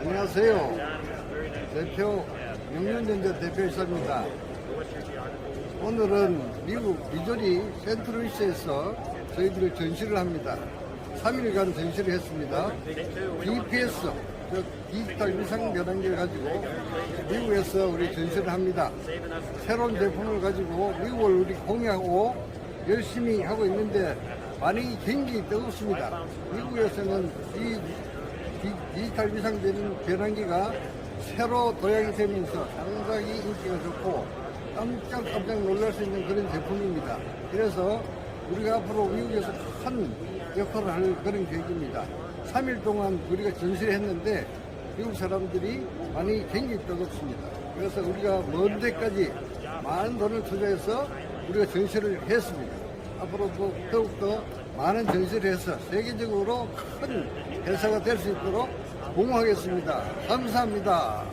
안녕하세요. 대표 영년전자 대표이사입니다. 오늘은 미국 미조리 센트루이스에서 저희들이 전시를 합니다. 3일간 전시를 했습니다. DPS, 즉 디지털 위상 변환기를 가지고 미국에서 우리 전시를 합니다. 새로운 제품을 가지고 미국을 우리 공유하고 열심히 하고 있는데 많이 굉장히 뜨겁습니다. 미국에서는 이 디- 디지털 위상 변- 변환기가 새로 도약이 되면서 상당히 인기가 좋고 깜짝깜짝 놀랄 수 있는 그런 제품입니다. 그래서 우리가 앞으로 미국에서 큰 역할을 할 그런 계획입니다. 3일 동안 우리가 전시를 했는데 미국 사람들이 많이 굉장히 뜨겁습니다. 그래서 우리가 먼 데까지 많은 돈을 투자해서 우리가 전시를 했습니다. 앞으로도 더욱더 많은 전시를 해서 세계적으로 큰 회사가 될 수 있도록 공모하겠습니다. 감사합니다.